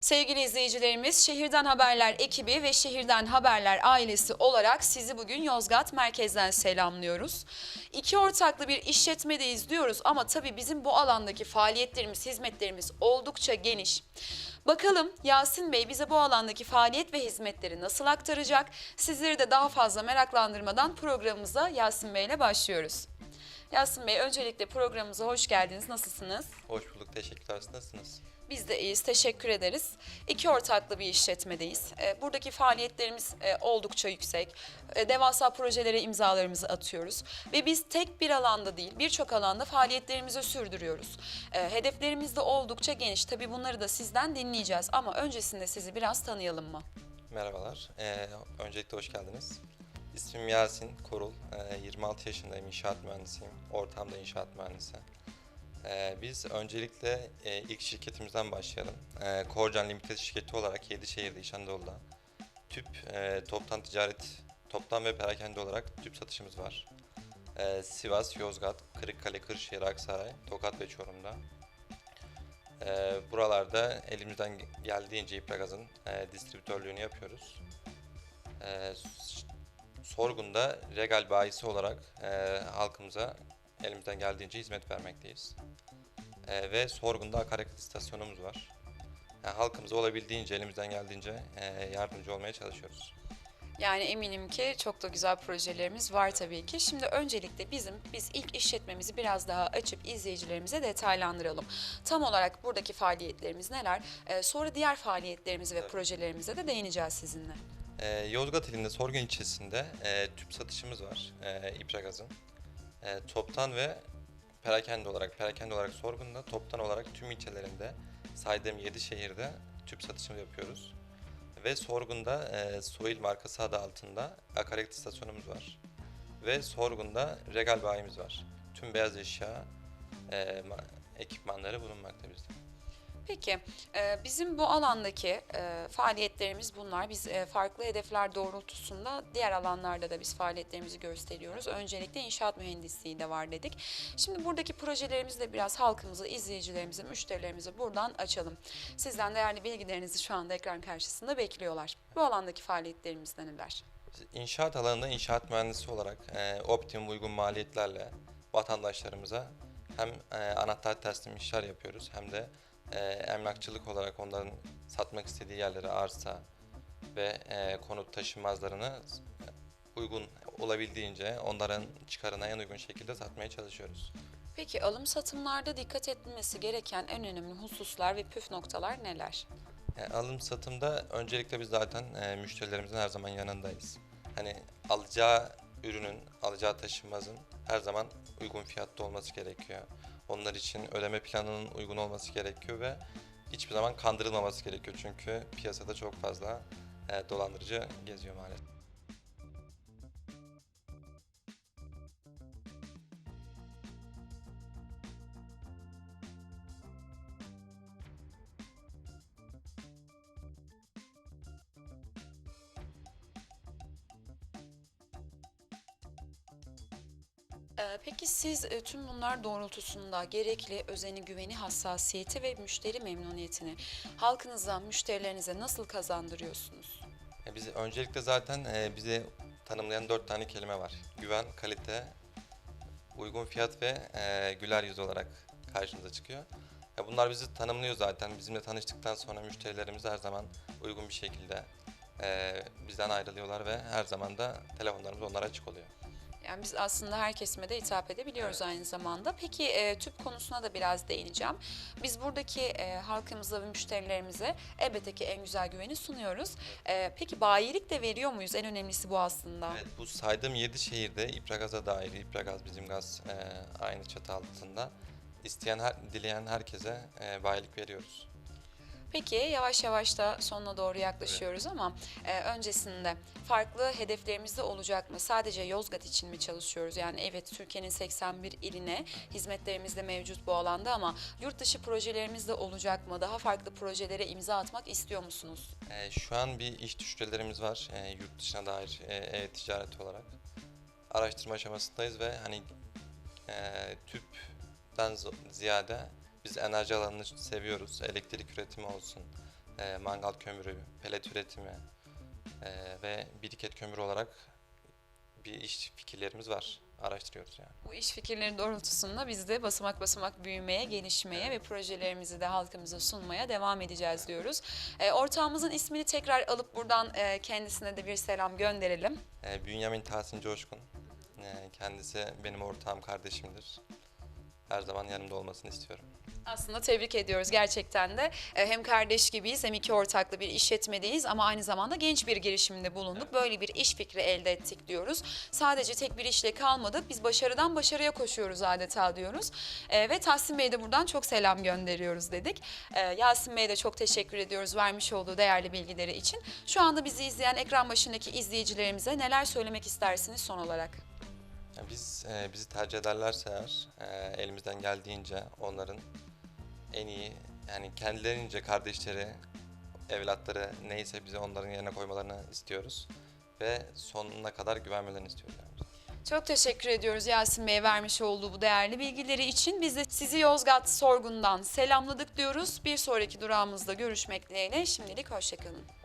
Sevgili izleyicilerimiz, Şehirden Haberler ekibi ve Şehirden Haberler ailesi olarak sizi bugün Yozgat merkezden selamlıyoruz. İki ortaklı bir işletmedeyiz diyoruz ama tabii bizim bu alandaki faaliyetlerimiz, hizmetlerimiz oldukça geniş. Bakalım Yasin Bey bize bu alandaki faaliyet ve hizmetleri nasıl aktaracak? Sizleri de daha fazla meraklandırmadan programımıza Yasin Bey ile başlıyoruz. Yasin Bey öncelikle programımıza hoş geldiniz. Nasılsınız? Hoş bulduk, teşekkürler. Nasılsınız? Biz de iyiyiz, teşekkür ederiz. İki ortaklı bir işletmedeyiz. E, Buradaki faaliyetlerimiz e, oldukça yüksek. E, Devasa projelere imzalarımızı atıyoruz. Ve biz tek bir alanda değil, birçok alanda faaliyetlerimizi sürdürüyoruz. E, Hedeflerimiz de oldukça geniş. Tabii bunları da sizden dinleyeceğiz. Ama öncesinde sizi biraz tanıyalım mı? Merhabalar. Ee, öncelikle hoş geldiniz. İsmim Yasin Korul. Ee, 26 yaşındayım, inşaat mühendisiyim. Ortamda inşaat mühendisi. Ee, biz öncelikle e, ilk şirketimizden başlayalım. Ee, Korcan Limited şirketi olarak Yedişehir'de, İş Anadolu'da tüp, e, toptan ticaret, toptan ve perakende olarak tüp satışımız var. Ee, Sivas, Yozgat, Kırıkkale, Kırşehir, Aksaray, Tokat ve Çorum'da. Ee, buralarda elimizden geldiğince İpragaz'ın e, distribütörlüğünü yapıyoruz. Ee, Sorgun'da Regal bayisi olarak e, halkımıza elimizden geldiğince hizmet vermekteyiz. E, ve Sorgun'da akaryakıt istasyonumuz var. Yani halkımıza olabildiğince, elimizden geldiğince e, yardımcı olmaya çalışıyoruz. Yani eminim ki çok da güzel projelerimiz var tabii ki. Şimdi öncelikle bizim biz ilk işletmemizi biraz daha açıp izleyicilerimize detaylandıralım. Tam olarak buradaki faaliyetlerimiz neler? Ee, sonra diğer faaliyetlerimize ve projelerimize de değineceğiz sizinle. E, Yozgat ilinde Sorgun ilçesinde e, tüp satışımız var e, İpragaz'ın. E, toptan ve perakende olarak, perakende olarak Sorgun'da, toptan olarak tüm ilçelerinde saydığım 7 şehirde tüp satışını yapıyoruz. Ve Sorgun'da e, Soil markası adı altında akaryakıt istasyonumuz var. Ve Sorgun'da Regal bayimiz var. Tüm beyaz eşya e, ma- ekipmanları bulunmakta bizde. Peki e, bizim bu alandaki e, faaliyetlerimiz bunlar. Biz e, farklı hedefler doğrultusunda diğer alanlarda da biz faaliyetlerimizi gösteriyoruz. Öncelikle inşaat mühendisliği de var dedik. Şimdi buradaki projelerimizi de biraz halkımıza, izleyicilerimize, müşterilerimize buradan açalım. Sizden değerli bilgilerinizi şu anda ekran karşısında bekliyorlar. Bu alandaki faaliyetlerimiz neler? İnşaat alanında inşaat mühendisi olarak optimum uygun maliyetlerle vatandaşlarımıza hem e, anahtar teslim işler yapıyoruz hem de e, emlakçılık olarak onların satmak istediği yerlere arsa ve e, konut taşınmazlarını uygun olabildiğince onların çıkarına en uygun şekilde satmaya çalışıyoruz. Peki alım satımlarda dikkat edilmesi gereken en önemli hususlar ve püf noktalar neler? Yani alım satımda öncelikle biz zaten e, müşterilerimizin her zaman yanındayız. Hani alacağı ürünün, alacağı taşınmazın her zaman uygun fiyatta olması gerekiyor. Onlar için ödeme planının uygun olması gerekiyor ve hiçbir zaman kandırılmaması gerekiyor. Çünkü piyasada çok fazla e, dolandırıcı geziyor maalesef. Peki siz e, tüm bunlar doğrultusunda gerekli özeni, güveni, hassasiyeti ve müşteri memnuniyetini halkınıza, müşterilerinize nasıl kazandırıyorsunuz? Biz öncelikle zaten e, bizi tanımlayan dört tane kelime var. Güven, kalite, uygun fiyat ve e, güler yüz olarak karşımıza çıkıyor. Bunlar bizi tanımlıyor zaten. Bizimle tanıştıktan sonra müşterilerimiz her zaman uygun bir şekilde e, bizden ayrılıyorlar ve her zaman da telefonlarımız onlara açık oluyor. Yani biz aslında her kesime de hitap edebiliyoruz aynı zamanda. Peki e, tüp konusuna da biraz değineceğim. Biz buradaki e, halkımıza ve müşterilerimize elbette ki en güzel güveni sunuyoruz. E, peki bayilik de veriyor muyuz? En önemlisi bu aslında. Evet, bu saydığım 7 şehirde İpragaz'a dair, İpragaz bizim gaz e, aynı çatı altında. İsteyen, her, dileyen herkese e, bayilik veriyoruz. Peki yavaş yavaş da sonuna doğru yaklaşıyoruz ama e, öncesinde farklı hedeflerimiz de olacak mı? Sadece Yozgat için mi çalışıyoruz? Yani evet Türkiye'nin 81 iline hizmetlerimiz de mevcut bu alanda ama yurt dışı projelerimiz de olacak mı? Daha farklı projelere imza atmak istiyor musunuz? E, şu an bir iş düşüncelerimiz var e, yurt dışına dair e, e-ticaret olarak. Araştırma aşamasındayız ve hani e, tüpten ziyade biz enerji alanını seviyoruz. Elektrik üretimi olsun, e, mangal kömürü, pelet üretimi e, ve biriket kömürü olarak bir iş fikirlerimiz var. Araştırıyoruz yani. Bu iş fikirleri doğrultusunda biz de basamak basamak büyümeye, gelişmeye ve projelerimizi de halkımıza sunmaya devam edeceğiz diyoruz. E, ortağımızın ismini tekrar alıp buradan e, kendisine de bir selam gönderelim. E, Bünyamin Tahsin Coşkun. E, kendisi benim ortağım, kardeşimdir. Her zaman yanımda olmasını istiyorum. Aslında tebrik ediyoruz gerçekten de. E, Hem kardeş gibiyiz hem iki ortaklı bir işletmedeyiz ama aynı zamanda genç bir girişimde bulunduk. Böyle bir iş fikri elde ettik diyoruz. Sadece tek bir işle kalmadık. Biz başarıdan başarıya koşuyoruz adeta diyoruz. E, Ve Tahsin Bey'e de buradan çok selam gönderiyoruz dedik. E, Yasin Bey'e de çok teşekkür ediyoruz vermiş olduğu değerli bilgileri için. Şu anda bizi izleyen ekran başındaki izleyicilerimize neler söylemek istersiniz son olarak? Biz e, bizi tercih ederlerse eğer e, elimizden geldiğince onların en iyi yani kendilerince kardeşleri, evlatları neyse bizi onların yerine koymalarını istiyoruz ve sonuna kadar güvenmelerini istiyoruz. Çok teşekkür ediyoruz Yasin Bey'e vermiş olduğu bu değerli bilgileri için. Biz de sizi Yozgat Sorgun'dan selamladık diyoruz. Bir sonraki durağımızda görüşmek dileğiyle. Şimdilik hoşçakalın.